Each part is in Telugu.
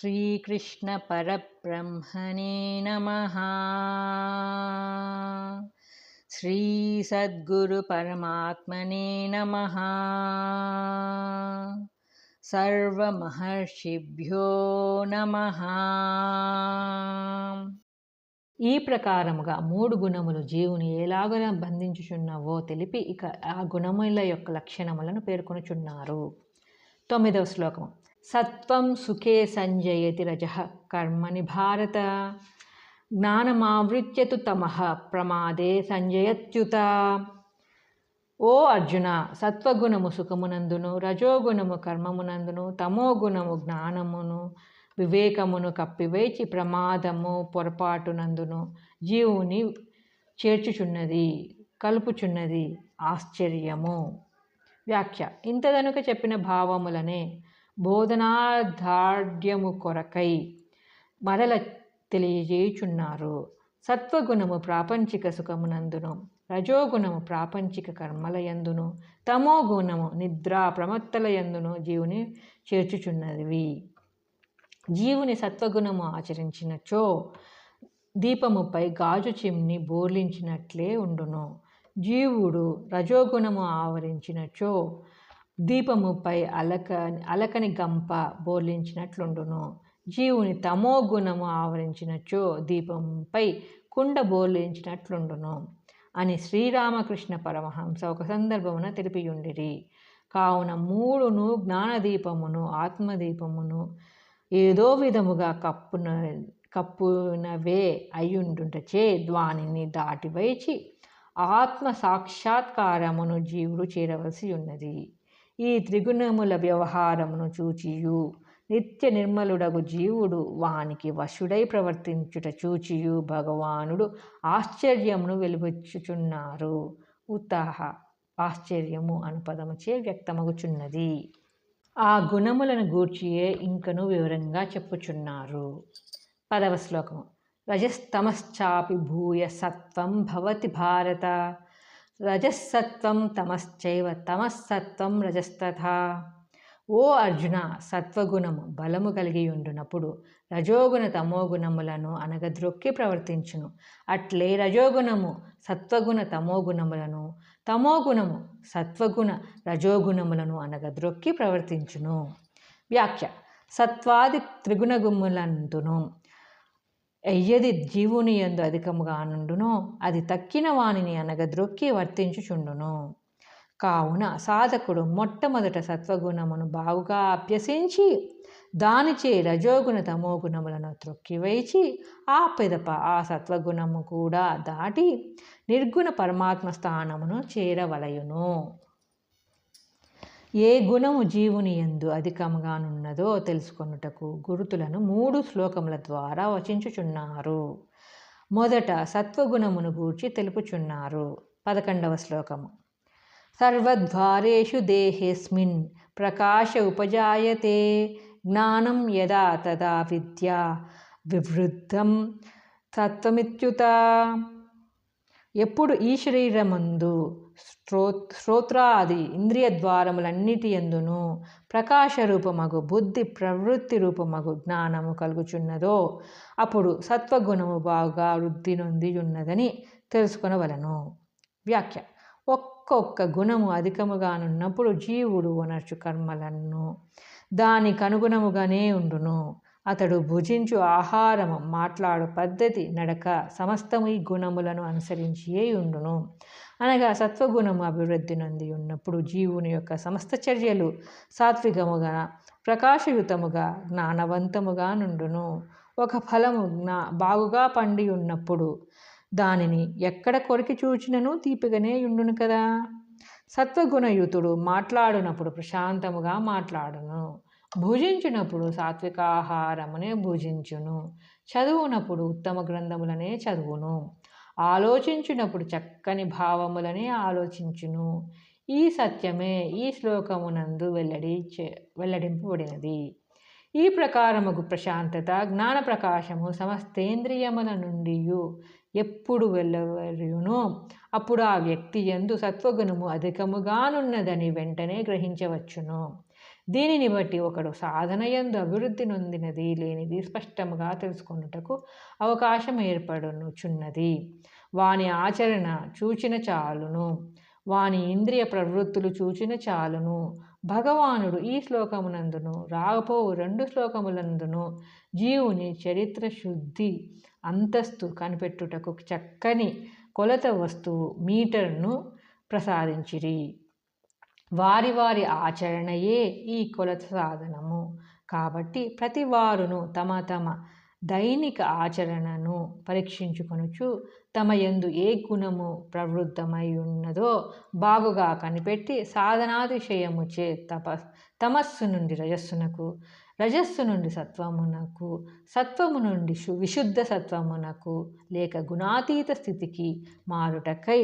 श्रीकृष्णपरब्रह्मणे नमः श्रीसद्गुरुपरमात्मने नमः సర్వమహర్షిభ్యో నమ ఈ ప్రకారముగా మూడు గుణములు జీవుని ఎలాగన బంధించుచున్నవో తెలిపి ఇక ఆ గుణముల యొక్క లక్షణములను పేర్కొనుచున్నారు తొమ్మిదవ శ్లోకం సత్వం సుఖే సంజయతి రజ కర్మని భారత. జ్ఞానమావృత్యతు తమ ప్రమాదే సంజయత్యుత. ఓ అర్జున సత్వగుణము సుఖమునందును రజోగుణము కర్మమునందును తమోగుణము జ్ఞానమును వివేకమును కప్పివేచి ప్రమాదము పొరపాటునందును జీవుని చేర్చుచున్నది కలుపుచున్నది ఆశ్చర్యము. వ్యాఖ్య ఇంతదనుక చెప్పిన భావములనే బోధనాధార్డ్యము కొరకై మరల తెలియజేయుచున్నారు. సత్వగుణము ప్రాపంచిక సుఖమునందును రజోగుణము ప్రాపంచిక కర్మలయందును తమో గుణము నిద్ర ప్రమత్తలయందును జీవుని చేర్చుచున్నవి జీవుని సత్వగుణము ఆచరించినచో దీపముపై గాజు చిమ్ని బోర్లించినట్లే ఉండును. జీవుడు రజోగుణము ఆవరించినచో దీపముపై అలక అలకని గంప బోర్లించినట్లుండును జీవుని తమో గుణము ఆవరించినచో దీపంపై కుండ బోర్లించినట్లుండును అని శ్రీరామకృష్ణ పరమహంస ఒక సందర్భమున తెలిపియుండిరి. కావున మూడును జ్ఞానదీపమును ఆత్మదీపమును ఏదో విధముగా కప్పున కప్పునవే అయ్యుండుటచే ద్వానిని దాటివైచి ఆత్మ సాక్షాత్కారమును జీవుడు చేరవలసి ఉన్నది ఈ త్రిగుణముల వ్యవహారమును చూచియు. నిత్య నిర్మలుడగు జీవుడు వానికి వశుడై ప్రవర్తించుట చూచియు. భగవానుడు ఆశ్చర్యమును వెలువచ్చుచున్నారు. ఉత్తాహ ఆశ్చర్యము అను పదముచే వ్యక్తమగుచున్నది. ఆ గుణములను గూర్చియే ఇంకను వివరంగా చెప్పుచున్నారు. పదవ శ్లోకము. రజస్తమశ్చాపి భూయ సత్వం భవతి భారత. రజస్సత్వం తమశ్చైవ తమస్సత్వం రజస్తథా. ఓ అర్జున సత్వగుణము బలము కలిగి ఉండునప్పుడు రజోగుణ తమోగుణములను అనగద్రొక్కి ప్రవర్తించును. అట్లే రజోగుణము సత్వగుణ తమోగుణములను తమోగుణము సత్వగుణ రజోగుణములను అనగద్రొక్కి ప్రవర్తించును. వ్యాఖ్య. సత్వాది త్రిగుణగుములందును. ఎయ్యది జీవుని ఎందు అధికముగా నుండునో అది తక్కిన వానిని అనగద్రొక్కి వర్తించుచుండును. కావున సాధకుడు మొట్టమొదట సత్వగుణమును బాగుగా అభ్యసించి దానిచే రజోగుణ తమోగుణములను త్రొక్కివేచి ఆ పిదప ఆ సత్వగుణము కూడా దాటి నిర్గుణ పరమాత్మ స్థానమును చేరవలయును. ఏ గుణము జీవుని ఎందు అధికముగానున్నదో తెలుసుకొనుటకు గురుతులను మూడు శ్లోకముల ద్వారా వచించుచున్నారు. మొదట సత్వగుణమును గూర్చి తెలుపుచున్నారు. పదకొండవ శ్లోకము. సర్వద్వారేషు దేహేస్మిన్ ప్రకాశ ఉపజాయతే జ్ఞానం యదా తదా విద్య వివృద్ధం తత్వమిత్యుత. ఎప్పుడు ఈ శరీరమందు శ్రో శ్రోత్రాది ఇంద్రియ ద్వారములన్నిటి ఎందును ప్రకాశ రూపమగు బుద్ధి ప్రవృత్తి రూపమగు జ్ఞానము కలుగుచున్నదో అప్పుడు సత్వగుణము బాగా వృద్ధి నొంది ఉన్నదని తెలుసుకొనవలను. వ్యాఖ్య. ఒక్కొక్క గుణము అధికముగానున్నప్పుడు జీవుడు వనర్చు కర్మలను దానికి అనుగుణముగానే ఉండును. అతడు భుజించు ఆహారము మాట్లాడు పద్ధతి నడక సమస్తము ఈ గుణములను అనుసరించియే ఉండును. అనగా సత్వగుణము అభివృద్ధి నొంది ఉన్నప్పుడు జీవుని యొక్క సమస్త చర్యలు సాత్వికముగా ప్రకాశయుతముగా జ్ఞానవంతముగా నుండును. ఒక ఫలము జ్ఞా బాగుగా పండి ఉన్నప్పుడు దానిని ఎక్కడ కొరికి చూచినను తీపిగానే ఉండును కదా. సత్వగుణయుతుడు మాట్లాడునప్పుడు ప్రశాంతముగా మాట్లాడును. భుజించినప్పుడు సాత్వికాహారమునే భుజించును. చదువునప్పుడు ఉత్తమ గ్రంథములనే చదువును. ఆలోచించినప్పుడు చక్కని భావములనే ఆలోచించును. ఈ సత్యమే ఈ శ్లోకమునందు వెల్లడి వెల్లడింపబడినది. ఈ ప్రకారముకు ప్రశాంతత జ్ఞాన ప్రకాశము సమస్తేంద్రియముల నుండి ఎప్పుడు వెళ్ళవరును అప్పుడు ఆ వ్యక్తి ఎందు సత్వగుణము అధికముగానున్నదని వెంటనే గ్రహించవచ్చును. దీనిని బట్టి ఒకడు సాధనయందు అభివృద్ధి నొందినది లేనిది స్పష్టముగా తెలుసుకొనుటకు అవకాశం ఏర్పడునుచున్నది. వాని ఆచరణ చూచిన చాలును. వాని ఇంద్రియ ప్రవృత్తులు చూచిన చాలును. భగవానుడు ఈ శ్లోకమునందును రాగపోవు రెండు శ్లోకములందును జీవుని చరిత్ర శుద్ధి అంతస్తు కనిపెట్టుటకు చక్కని కొలత వస్తువు మీటర్ను ప్రసాదించిరి. వారి వారి ఆచరణయే ఈ కొలత సాధనము. కాబట్టి ప్రతి వారును తమ తమ దైనిక ఆచరణను పరీక్షించుకొనుచు తమ ఎందు ఏ గుణము ప్రవృద్ధమై ఉన్నదో బాగుగా కనిపెట్టి సాధనాతిశయముచే తప తమస్సు నుండి రజస్సునకు రజస్సు నుండి సత్వమునకు సత్వము నుండి విశుద్ధ సత్వమునకు లేక గుణాతీత స్థితికి మారుటకై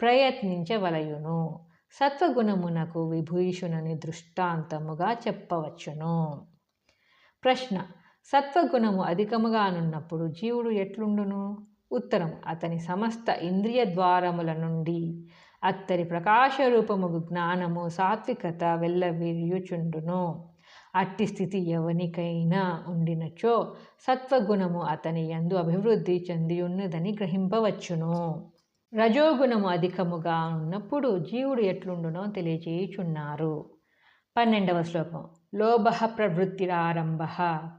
ప్రయత్నించవలయును. సత్వగుణమునకు విభూషణుని దృష్టాంతముగా చెప్పవచ్చును. ప్రశ్న సత్వగుణము అధికముగానున్నప్పుడు జీవుడు ఎట్లుండును? ఉత్తరం అతని సమస్త ఇంద్రియ ద్వారముల నుండి అత్తరి ప్రకాశరూపము జ్ఞానము సాత్వికత వెళ్ళవీర్యుచుండును అట్టి స్థితి ఎవనికైనా ఉండినచో సత్వగుణము అతని యందు అభివృద్ధి చెంది ఉన్నదని గ్రహింపవచ్చును. రజోగుణము అధికముగా ఉన్నప్పుడు జీవుడు ఎట్లుండునో తెలియజేయుచున్నారు. పన్నెండవ శ్లోకం. లోభ ప్రవృత్తిరారంభ.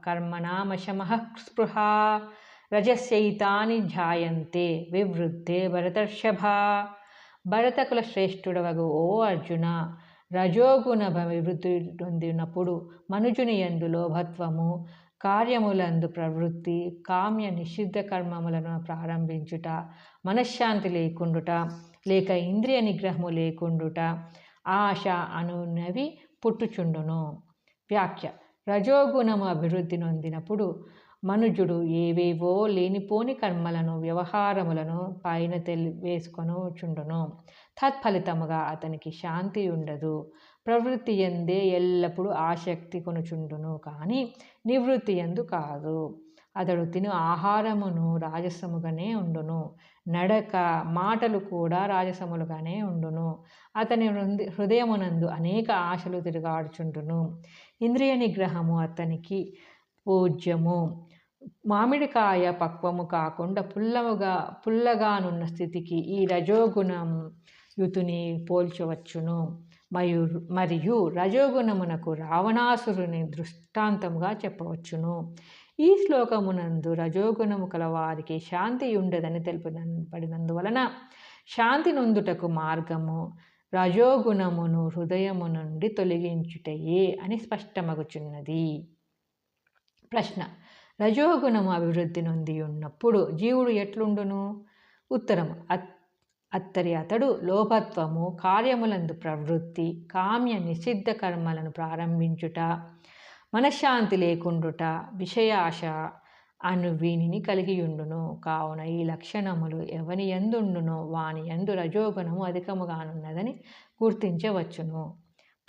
కర్మణామశమ స్పృహ. రజస్యైతాని జాయంతే వివృద్ధే భరతర్షభ. భరతకుల శ్రేష్ఠుడవగు ఓ అర్జున. రజోగుణ వివృద్ధి పొందినప్పుడు మనుజుని యందు లోభత్వము. కార్యములందు ప్రవృత్తి కామ్య నిషిద్ధ కర్మములను ప్రారంభించుట మనశ్శాంతి లేకుండుట లేక ఇంద్రియ నిగ్రహము లేకుండుట ఆశ అనునవి పుట్టుచుండును. వ్యాఖ్య. రజోగుణము అభివృద్ధి నొందినప్పుడు మనుజుడు ఏవేవో లేనిపోని కర్మలను వ్యవహారములను పైన తెలి వేసుకొనుచుండును. తత్ఫలితముగా అతనికి శాంతి ఉండదు. ప్రవృత్తి ఎందే ఎల్లప్పుడూ ఆసక్తి కొనుచుండును. కానీ నివృత్తి ఎందు కాదు. అతడు తిను ఆహారమును రాజసముగానే ఉండును. నడక మాటలు కూడా రాజసములుగానే ఉండును. అతని హృదయమునందు అనేక ఆశలు తిరుగాడుచుండును. ఇంద్రియ నిగ్రహము అతనికి పూజ్యము. మామిడికాయ పక్వము కాకుండా పుల్లముగా పుల్లగానున్న స్థితికి ఈ రజోగుణం యుతుని పోల్చవచ్చును. మరియు మరియు రజోగుణమునకు రావణాసురుని దృష్టాంతముగా చెప్పవచ్చును. ఈ శ్లోకమునందు రజోగుణము కలవారికి శాంతి ఉండదని తెలిపిన పడినందువలన శాంతి నొందుటకు మార్గము రజోగుణమును హృదయము నుండి తొలగించుటయే అని స్పష్టమగుచున్నది. ప్రశ్న రజోగుణం అభివృద్ధి నొంది ఉన్నప్పుడు జీవుడు ఎట్లుండును? ఉత్తరం అత్తరి అతడు లోభత్వము కార్యములందు ప్రవృత్తి కామ్య నిషిద్ధ కర్మలను ప్రారంభించుట మనశ్శాంతి లేకుండుట విషయాశ అను వీనిని కలిగియుండును. కావున ఈ లక్షణములు ఎవని ఎందుండునో వాని ఎందు రజోగుణము అధికముగానున్నదని గుర్తించవచ్చును.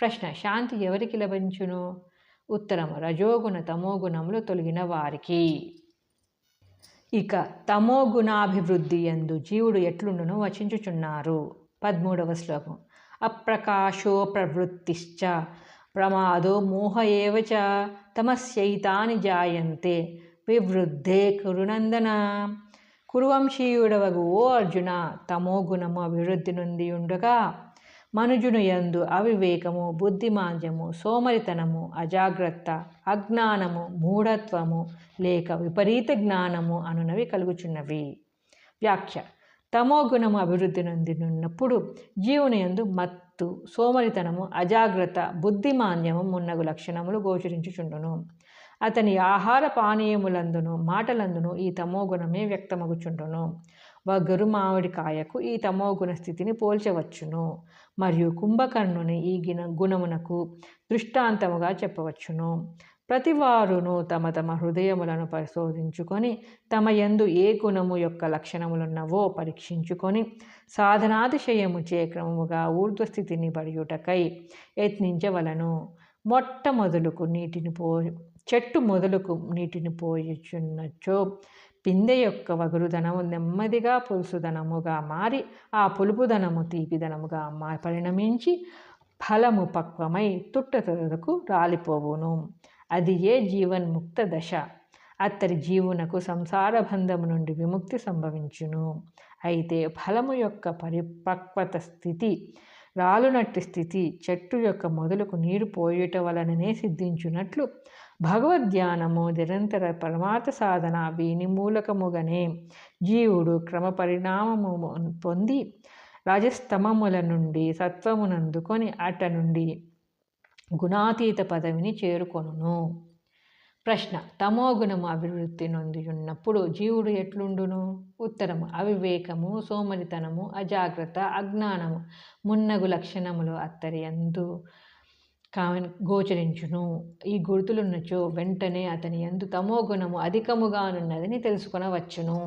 ప్రశ్న శాంతి ఎవరికి లభించును? ఉత్తరము. రజోగుణ తమోగుణములు తొలగిన వారికి. ఇక తమోగుణాభివృద్ధి ఎందు జీవుడు ఎట్లుండును వచించుచున్నారు. పదమూడవ శ్లోకం. అప్రకాశో ప్రవృత్తిశ్చ ప్రమాదో మోహ ఏవచ తమస్యైతాని జాయంతే వివృద్ధే కురునందన. కురువంశీయుడవగు ఓ అర్జున తమో గుణము అభివృద్ధి నుండి ఉండగా మనుజును యందు అవివేకము బుద్ధిమాంద్యము సోమరితనము అజాగ్రత్త అజ్ఞానము మూఢత్వము లేక విపరీత జ్ఞానము అనునవి కలుగుచున్నవి. వ్యాఖ్య. తమో గుణము అభివృద్ధి నొందినున్నప్పుడు జీవుని యందు మత్తు సోమరితనము అజాగ్రత్త బుద్ధిమాన్యము మున్నగు లక్షణములు గోచరించుచుండును. అతని ఆహార పానీయములందును మాటలందును ఈ తమోగుణమే వ్యక్తమగుచుండును. వగరు మామిడికాయకు ఈ తమోగుణ స్థితిని పోల్చవచ్చును. మరియు కుంభకర్ణుని ఈ గిన గుణమునకు దృష్టాంతముగా చెప్పవచ్చును. ప్రతివారును తమ తమ హృదయములను పరిశోధించుకొని తమ యందు ఏ గుణము యొక్క లక్షణములున్నవో పరీక్షించుకొని సాధనాతిశయము చే క్రమముగా ఊర్ధ్వస్థితిని పడియుటకై యత్నించవలను. మొట్టమొదలుకు నీటిని పో చెట్టు మొదలుకు నీటిని పోయిచున్నచో పిందె యొక్క వగురుదనము నెమ్మదిగా పులుసుదనముగా మారి ఆ పులుపుదనము తీపిదనముగా మా పరిణమించి ఫలము పక్వమై తుట్టతరకు రాలిపోవును. అది ఏ జీవన్ముక్త దశ? అత్తడి జీవునకు సంసార బంధము నుండి విముక్తి సంభవించును. అయితే ఫలము యొక్క పరిపక్వత స్థితి రాలునట్టి స్థితి చెట్టు యొక్క మొదలకు నీరు పోయుట వలననే సిద్ధించున్నట్లు భగవద్ధ్యానము నిరంతర పరమార్థ సాధన వీణిమూలకముగానే జీవుడు క్రమ పరిణామము పొంది రాజస్తమముల నుండి సత్వమునందుకొని అట నుండి గుణాతీత పదవిని చేరుకొనును. ప్రశ్న తమోగుణము అభివృద్ధి నొంది ఉన్నప్పుడు జీవుడు ఎట్లుండును? ఉత్తరము అవివేకము సోమరితనము అజాగ్రత్త అజ్ఞానము మున్నగు లక్షణములు అత్తరి ఎందు గోచరించును. ఈ గుర్తులున్నచో వెంటనే అతని ఎందు తమోగుణము అధికముగానున్నదని తెలుసుకొనవచ్చును.